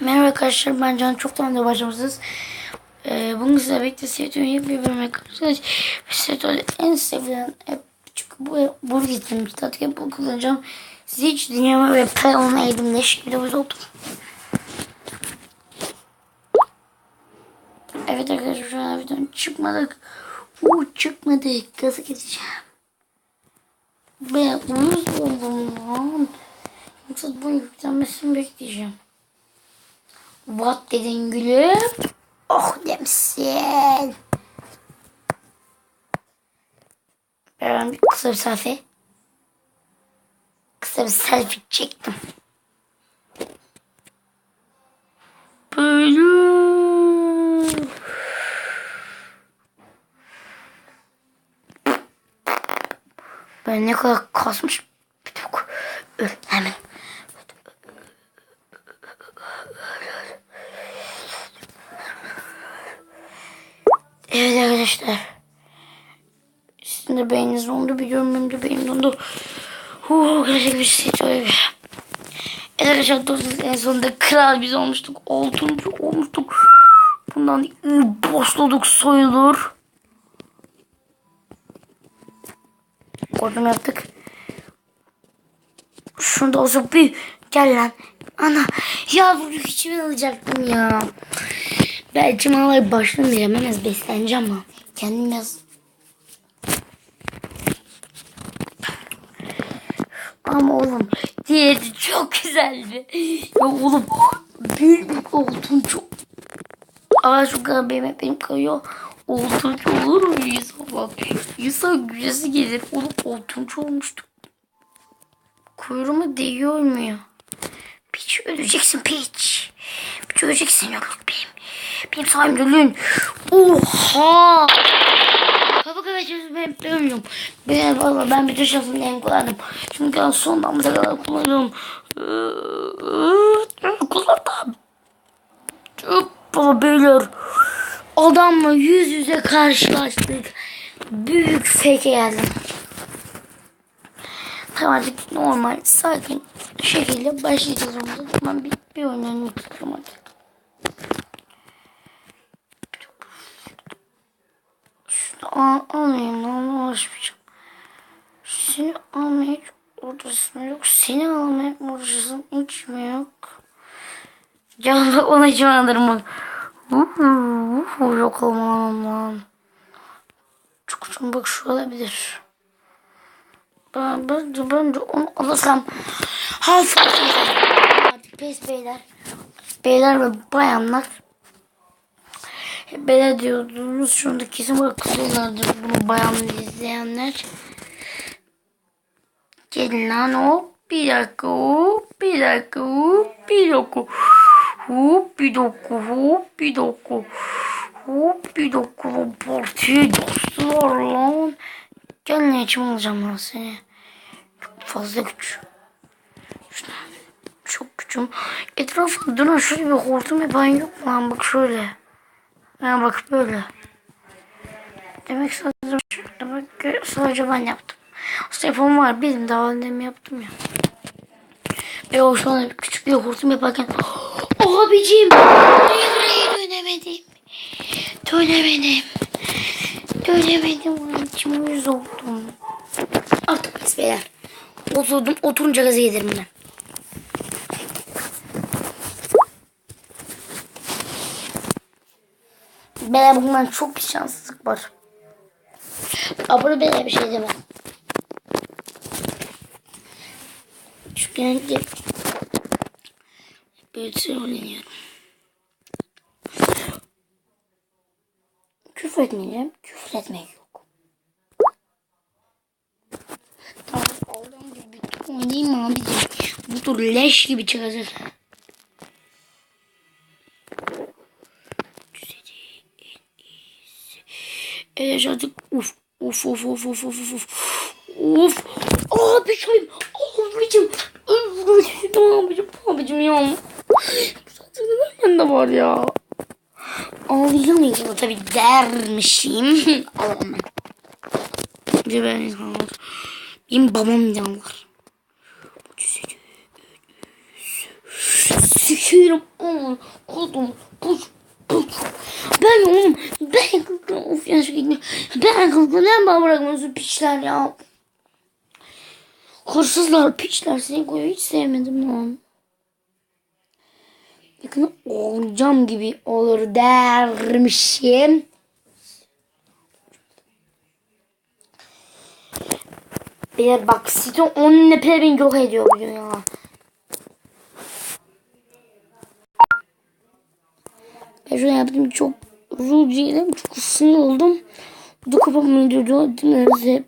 Merhaba arkadaşlar ben Can çoktan da başlamışsınız. Ee, bugün size birlikte Seato'nun yeni bir bölüme karşılaştık. Ve Seato'da en sevilen app çünkü bu bu gittim statik app kullanacağım. Size hiç dünyama ve kanalına eğdim ne şekilde biz oldum. Evet arkadaşlar şu an evden çıkmadık. Uuu çıkmadık. Gaza gideceğim. Ben uyuz oldum lan. Yoksa bu yüklenmesini bekleyeceğim. What dedin gülüm? Oh demişsin. Ben bir kısa bir selfie. Kısa bir selfie çektim. Böyle. Ben ne kadar kasmış. Hemen. Evet arkadaşlar. Sizin de beyniniz dondu biliyorum benim de beynim dondu. Huu gerçek bir şey söyle. Evet arkadaşlar dostum en sonunda kral biz olmuştuk. Altıncı olmuştuk. Bundan boşladık soyulur. Oradan yaptık. Şunu da olsa bir gel lan. Ana ya bunu hiç mi alacaktım ya. Belki başlamayacağım. Ben az besleneceğim ama. Kendim biraz Ama oğlum diğeri çok güzeldi. Ya oğlum bir bir olsun çok. Aa şu kadar benim hep benim kayıyor. Oltuncu olur mu Yusuf bak. Yusuf gücesi gelir. Oğlum oltuncu olmuştu. Kuyruğuma değiyor mu? Piç öleceksin piç. Piç öleceksin yok benim. Benim sahibim ölün. Oha. Kafa çözüm ben bilmiyorum. Ben valla ben bütün şansımı en kullandım. Çünkü ben son damıza kadar kullanıyorum. Kullandım. Baba beyler. Adamla yüz yüze karşılaştık. Büyük fake geldim. Tamam artık normal sakin şekilde başlayacağız. Ben bir, bir oynamak istiyorum artık. Al, almayayım lan uğraşmayacağım. Seni almaya hiç uğraşısım yok. Seni almaya uğraşısım hiç mi yok? Can bak ona hiç anlarım. Uhu, uhu, yok olmam lan. Çok çok bak şu olabilir. Ben bence bence onu alırsam. Hadi pes beyler. Beyler ve bayanlar. Beyler diyordunuz şunda kesin böyle kızıyorlardır bunu bayanlar izleyenler. Gelin lan hop bir dakika hop bir dakika hop bir dakika. Hop bir dakika hop bir dakika. Hop bir dakika lan partiye dostlar lan. Gel ne için alacağım lan seni. Çok fazla güç. Çok gücüm. Etrafında dönen şöyle bir hortum yapan yok lan bak şöyle. Yani bak böyle. Demek sadece, demek ki sadece ben yaptım. Aslında yapım var benim daha önce yaptım ya. Ve o şu an küçük bir hortum yaparken abicim buraya buraya dönemedim. Dönemedim. Dönemedim. İçin uyuz oldum. Artık pes beyler. Oturdum. Oturunca gaza gelirim ben. Beyler bundan çok bir şanssızlık var. Abone beyler bir şey demem. Çünkü genellikle böyle söyleniyorum. Küfür etmeyeceğim. Küfür etmek yok. Tamam oradan bir tur oynayayım abicim? Bu tur leş gibi çıkacak. E yaşadık. Uf. Of of of of of of. Of. Abicim. Abicim. Abicim. Abicim ya. Ben de var ya. Ağlayamayacağım tabi dermişim. Ağlamam. Bir ben insanlar. Benim babam insanlar. Sikerim. Kodum. Puç. Puç. Ben oğlum. Ben kızgın. Of ya şu. Ben kızgın. Neden bana bırakmıyorsun piçler ya. Hırsızlar piçler seni koyuyor. Hiç sevmedim lan. Yakında olacağım gibi olur dermişim. Bir bak site 10 nepe beni yok ediyor bugün ya. Ben şunu yaptım çok ruj yedim. Çok sinir oldum. Bu kafamı öldürdü. Dinleriz hep.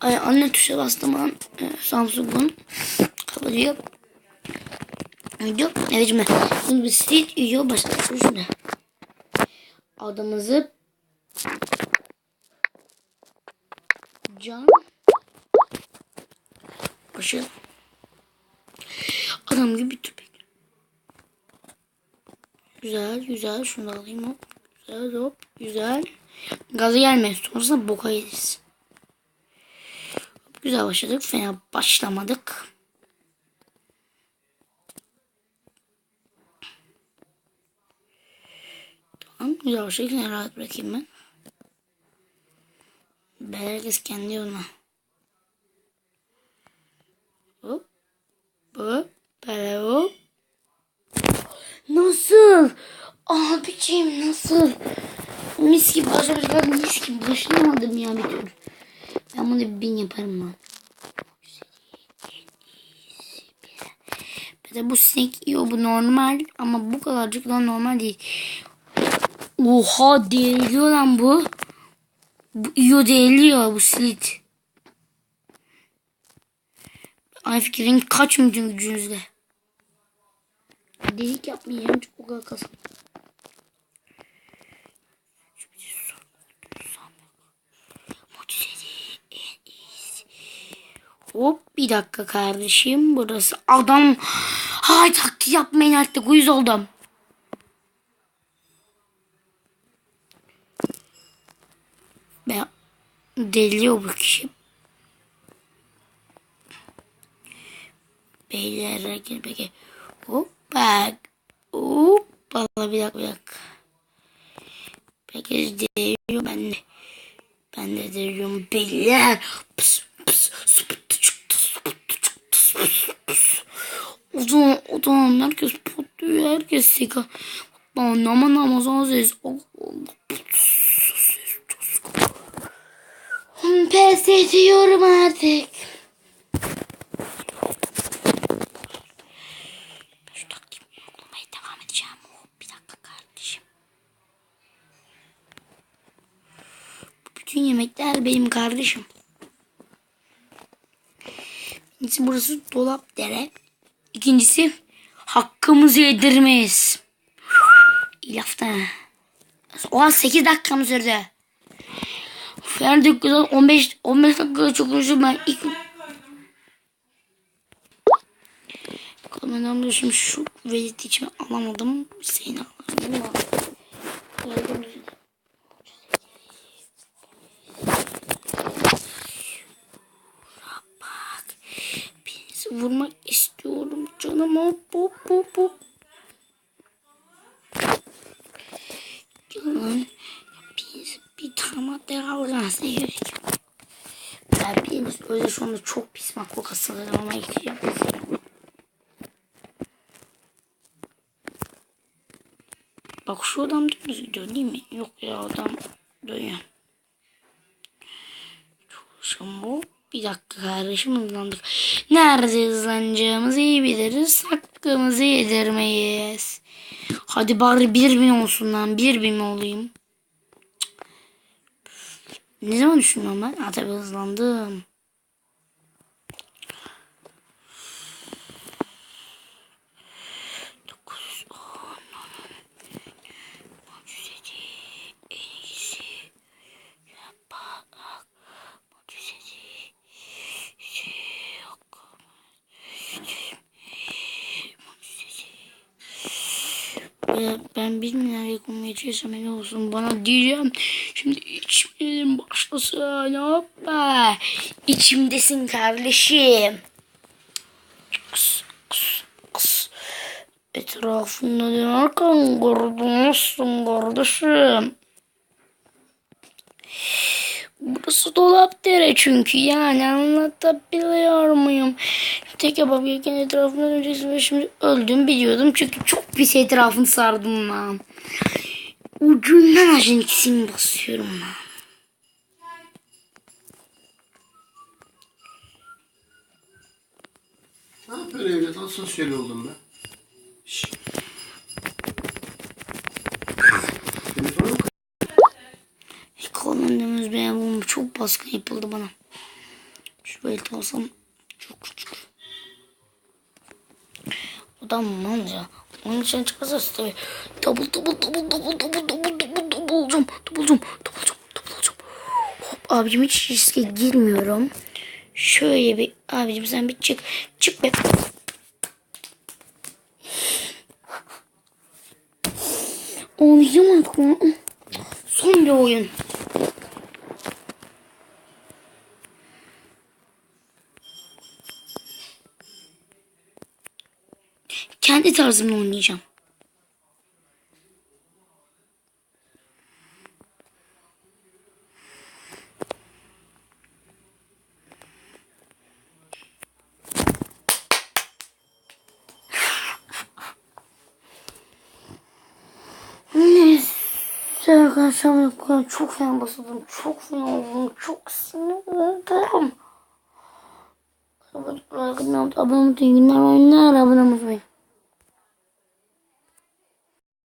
Ay anne tuşa bastım an. e, Samsung'un. Kapatıyor. Video. Evet şimdi. Şimdi bir stil video başlatıyoruz şimdi. Adımızı Can Başı Adam gibi tüpek. Güzel güzel şunu da alayım hop. Güzel hop güzel. Gazı gelme sonrasında boka yeriz. Güzel başladık. Fena başlamadık. Tamam güzel başladık. Seni rahat bırakayım ben. Ben herkes kendi yoluna. Hop. Hop. Böyle hop. Nasıl? Abiciğim nasıl? Mis gibi başlamışlar. Mis gibi başlayamadım ya bir türlü. Ben bunu bir bin yaparım lan. De bu sinek iyi bu normal ama bu kadarcık da normal değil. Oha değiliyor lan bu. Bu iyo değiliyor bu slit. Ay fikrin kaç mı gücünüzle? Delik yapmayacağım çok o kadar kasım. Hop bir dakika kardeşim. Burası adam. Hay taktik yapmayın artık uyuz oldum. Ben deliyor bu kişi. Beyler gel peki. Hop bak. Hop. Valla bir dakika bir dakika. Peki deliyor ben de. Ben de deliyorum beyler. Pıs pıs sıpıttı çıktı sıpıttı çıktı pıs pıs. O zaman o zaman herkes patlıyor herkes sika. Aman aman aman ses. Allah Allah. Pes ediyorum artık. Şu taktiğimi uygulamaya devam edeceğim. Hop, Bir dakika kardeşim. Bütün yemekler benim kardeşim. Birincisi burası dolap dere. İkincisi hakkımızı yedirmeyiz. İyi lafta. O an 8 dakika mı sürdü? Yani dakikada 15 15 dakika çok uzun ben ilk ben şimdi şu velet içime alamadım. Seni alamadım ama. Geldim. Bak. Birinizi vurmak istiyorum canım. Hop hop. Canım. Birinizi bir tane alacağız. Ne gerek? Ben biriniz öyle şu anda çok pis makro kasılırım ama yıkayacağım. Bak şu adam dümdüz gidiyor değil mi? Yok ya adam dönüyor. Çalışım bu. Bir dakika kardeşim hızlandık. Nerede hızlanacağımızı iyi biliriz. Hakkımızı yedirmeyiz. Hadi bari bir bin olsun lan. Bir bin olayım? Ne zaman düşünüyorum ben? Ha tabii hızlandım. Ya ben bilmiyorum yakın geçersem ne olsun bana diyeceğim. Şimdi içmeyelim başlasın hoppa. İçimdesin kardeşim. Kıs, kıs, kıs. Etrafında dönerken gördünüzsün kardeşim. Burası dolap dere çünkü yani anlatabiliyor muyum? Tek kebap yerken etrafına döneceksin ve şimdi öldüm biliyordum çünkü çok pis etrafını sardım lan. Ucundan ikisini basıyorum lan. Ne yapıyorsun evlat? Nasıl sosyal oldun be? Şşş. Telefonu mu Kullandığımız bir bu çok baskın yapıldı bana. Şu belki alsam çok küçük. Odan mal ya. Onun için çıkarsa tabii. Double double double double double double double double olacağım. Double olacağım. Double olacağım. Double olacağım. Hop abicim hiç riske girmiyorum. Şöyle bir abicim sen bir çık. Çık be. Oynayamadık mı? Son bir oyun. Kendi tarzımla oynayacağım. Neyse arkadaşlar yapıyorum. Çok fena basıldım. Çok fena oldum. Çok sinir oldum. Abone olmayı, abone olmayı, iyi günler oyunlar, abone olmayı.